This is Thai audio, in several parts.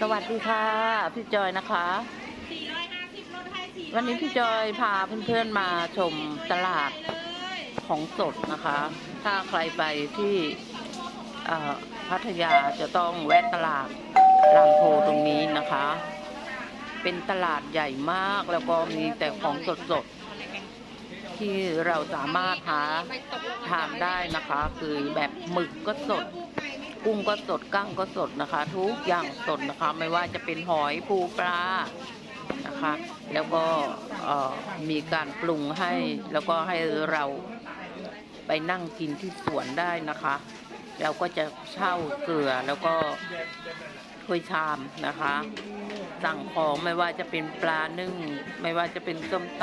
สวัสดีค่ะ พี่จอยนะคะ450ลดให้400วันนี้พี่จอยพาเพื่อนๆมาชมตลาดเลยของสดนะคะ ถ้าใครไปที่เอ่อพัทยาจะต้องแวะตลาดลานโพตรงนี้นะคะ เป็นตลาดใหญ่มากแล้วก็มีแต่ของสดๆที่เราสามารถหาทานได้นะคะ คือแบบหมึกก็สด กุ้งก็สดกั้งก็สดนะคะ ทุกอย่างสดนะคะ ไม่ว่าจะเป็นหอยปูปลานะคะ แล้วก็มีการปรุงให้แล้วก็ให้เราไปนั่งกินที่สวนได้นะคะ เราก็จะเช่าเกลือแล้วก็ถ้วยชามนะคะ สั่งของไม่ว่าจะเป็นปลานึ่ง ไม่ว่าจะเป็นส้มต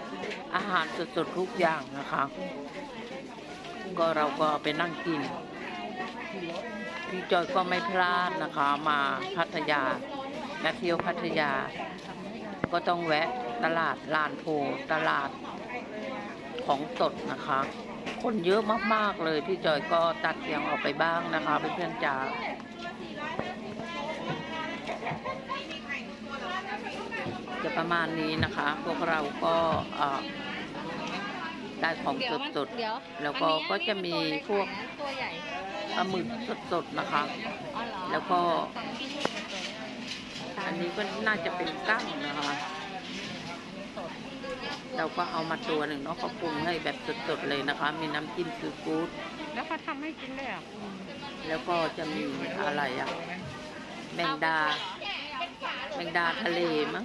ำอาหารสดๆทุกอย่างนะคะ ก็เราก็ไปนั่งกิน พี่จอยก็ไม่พลาดนะคะมาพัทยามาเที่ยวพัทยา ก็ต้องแวะตลาดลานโพตลาดของสดนะคะ คนเยอะมากๆเลย พี่จอยก็ตัดเสียงออกไปบ้างนะคะเพื่อนๆจ๋าจะประมาณนี้นะคะ พวกเราก็ได้ของสดๆแล้วก็ก็จะมีพวกตัวใหญ่ ปลาหมึกสดๆนะคะอ๋อเหรอแล้วก็ อันนี้ก็น่าจะเป็นกั้งนะคะ เราก็เอามาตัวหนึ่งเนาะเขาปรุงให้แบบสดๆเลยนะคะ มีน้ำจิ้มซีฟู้ดแล้วเขาทำให้กินเลยอะแล้วก็จะมีอะไรอะแมงดา แมงดาทะเลมั้ง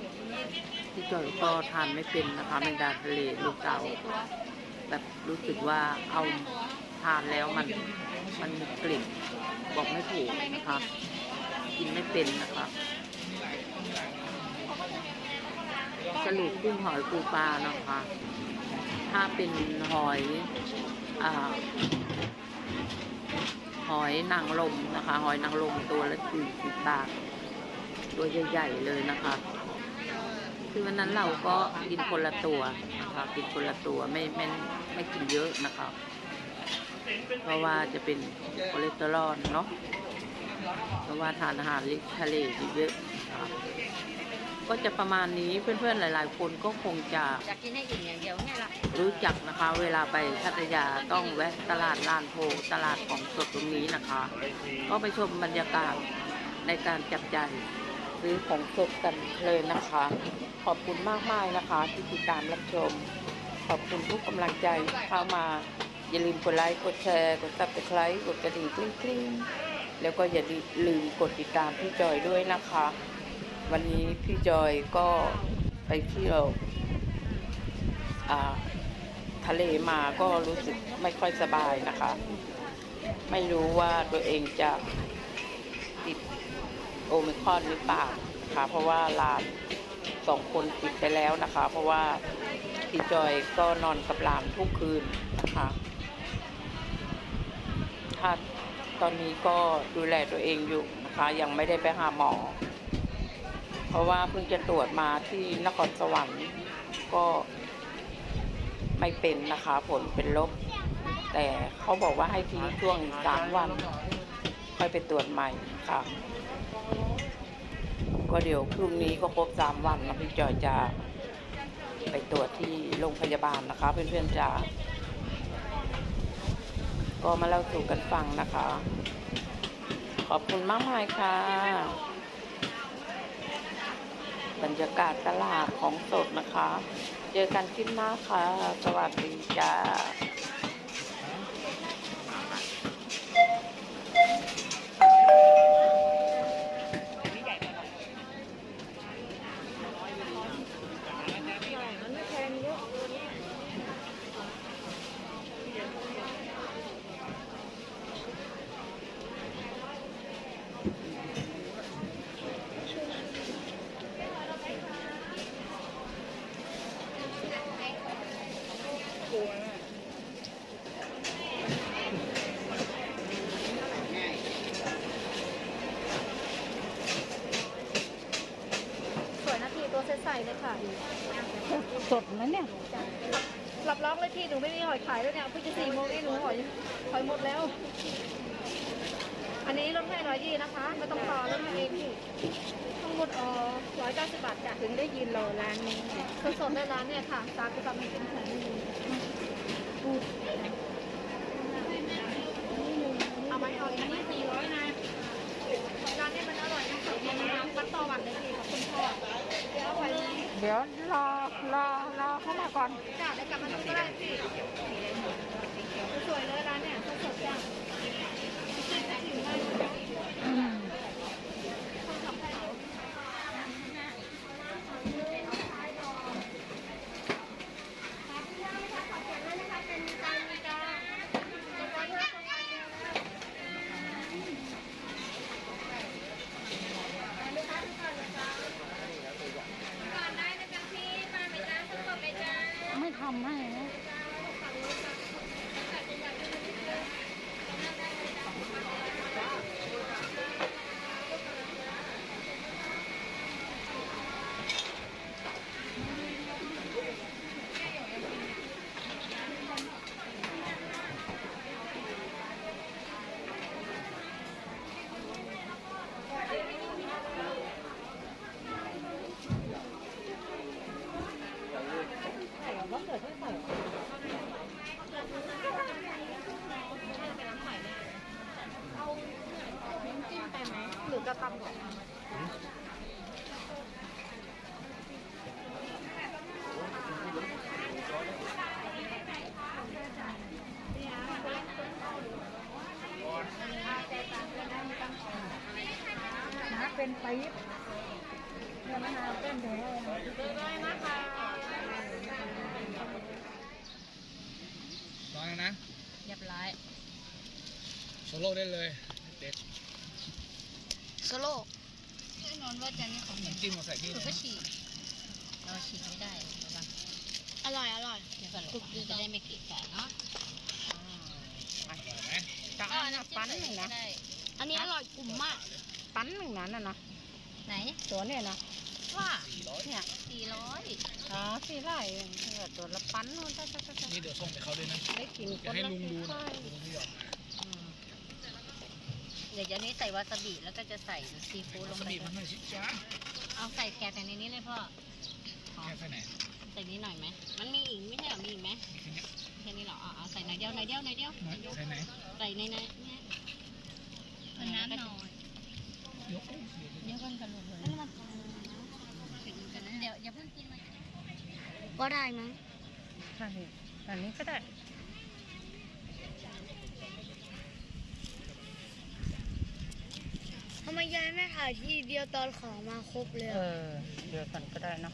ที่จอยก็ทานไม่เป็นนะคะแมงดาทะเลลูกเก่าแบบรู้สึกว่าเอาทานแล้วมัน มันมีกลิ่นบอกไม่ถูกนะคะกินไม่เป็นนะคะสรุปกุ้งหอยปูปลานะคะ ถ้าเป็นหอยอ่าหอยนางรมนะคะ หอยนางรมตัวละสี่สิบบาทตัวใหญ่ๆเลยนะคะคือวันนั้นเราก็กินคนละตัวนะคะกินคนละตัวไม่ไม่ไม่กินเยอะนะคะ เพราะว่าจะเป็นคอเลสเตอรอลเนาะเพราะว่าทานอาหารทะเลเยอะก็จะประมาณนี้เพื่อนๆหลาย ๆ คนก็คงจะอยากกินให้อิ่มอย่างเดียวไงล่ะรู้จักนะคะ เวลาไปพัทยาต้องแวะตลาดลานโพตลาดของสดตรงนี้นะคะ ก็ไปชมบรรยากาศในการจับจ่ายซื้อของสดกันเลยนะคะ ขอบคุณมากมากๆนะคะ ที่ติดตามรับชม ขอบคุณทุกกำลังใจเข้ามา อย่าลืมกดไลค์ กดแชร์ กดซับสไครต์กดกระดิ่งกริ๊งๆ แล้วก็อย่าลืมกดติดตามพี่จอยด้วยนะคะ วันนี้พี่จอยก็ไปเที่ยวอ่าทะเลมาก็รู้สึกไม่ค่อยสบายนะคะ ไม่รู้ว่าตัวเองจะติดโอมิครอนหรือเปล่าค่ะ เพราะว่าลานสองคนติดไปแล้วนะคะ เพราะว่าพี่จอยก็นอนกับลานทุกคืนนะคะ ถ้าตอนนี้ก็ดูแลตัวเองอยู่นะคะ ยังไม่ได้ไปหาหมอ เพราะว่าเพิ่งจะตรวจมาที่นครสวรรค์ก็ไม่เป็นนะคะ ผลเป็นลบ แต่เขาบอกว่าให้ทิ้งช่วงสามวัน ค่อยไปตรวจใหม่ค่ะ ก็เดี๋ยวพรุ่งนี้ก็ครบสามวันนะพี่จอยจะไปตรวจที่โรงพยาบาลนะคะเพื่อนๆจะ ก็มาเล่าสู่กันฟังนะคะ ขอบคุณมากมายค่ะ บรรยากาศตลาดของสดนะคะ เจอกันคลิปหน้าค่ะ สวัสดีจ้า เลยค่ะ สดนะเนี่ยรับรองเลยพี่หนูไม่มีหอยขายแล้วเนี่ยเพิ่งจะสี่โมงเองหนูหอยหอยหมดแล้ว อัอันนี้ลดให้ร้อยยี่นะคะไม่ต้องต่อลดให้เองพี่ทั้งหมดเออร้อยเก้าสิบบาทจ้ะถึงได้ยินเราร้านนี้สดๆในร้านเนี่ยค่ะสามสิบบาทมีเป็นแผ่นหนึ่งเอาไหมเอาอันนี้สี่ร้อยนะร้านนี้มันอร่อยนะสดมันน้ำปัดต่อวันเลยพี่ขอบคุณพ่อเดี๋ยวเอาไว้ไหม เดี๋ยวรอรอรอเข้ามาก่อนจ้ะได้กลับมาดูก็ได้สิสวยเลยร้านเนี่ยสดๆจ้ะถึงได้คนขับให้เรา ไนะหรือกระตำก่อนนะเป็นปี๊บเนื้อมะนาวเป็นแท้เลยนะคะร้อยแล้วนะเรียบร้อยโซโล่ได้เลย เด็ด โซโล่แน่นอนว่าจะนี่ของน้ำจิ้มมาใส่ที่คือนะก็ฉีกเราฉีกไม่ได้ใช่ปะอร่อยอร่อยเดี๋ยวก่อนลูกจะได้ไม่เกะกะเนาะอร่อยไหมจะเอานะปั้นหนึ่งนะอันนี้อร่อยกลุ่มมากปั้นหนึ่งนั้นนะนะไหนตัวเนี่ยนะว่าสี่ร้อยเนี่ยสี่ร้อยอ๋อสี่ไร่เองเออตัวละปั้นนู่นจ้าจ้าจ้านี่เดี๋ยวส่งไปเขาด้วยนะ ได้กินคจะนให้ละลุงดูสี่นะไร่ลุงไม่ยอมมา เดี๋ยวจะนี้ใส่วาซาบิแล้วก็จะใส่ซีฟู้ดลงสไปบีมันหน่อยสิจ้าเอาใส่แกะแต่ในนี้เลยพ่ออ๋อแค่ใส่ไหนใส่นี้หน่อยไหมมันมีอีกไม่ใช่เหรอมีอีกไหมมีแค่เนี้ยแค่นี้เหรออ๋อเอาใส่หน่อยเดียวหน่อยเดียวหน่อยเดียวหน่อยใส่ไหนใส่ในในเนี่ยเอาน้ำหน่อยยกเดี๋ยวกันกันเลยเดี๋ยวอย่าเพิ่งกินมันก็ได้มั้งใช่อันนี้ก็ได้ ทำไม ยายไม่ถ่ายทีเดียวตอนของมาครบเลยเออเดี๋ยวกันก็ได้เนาะ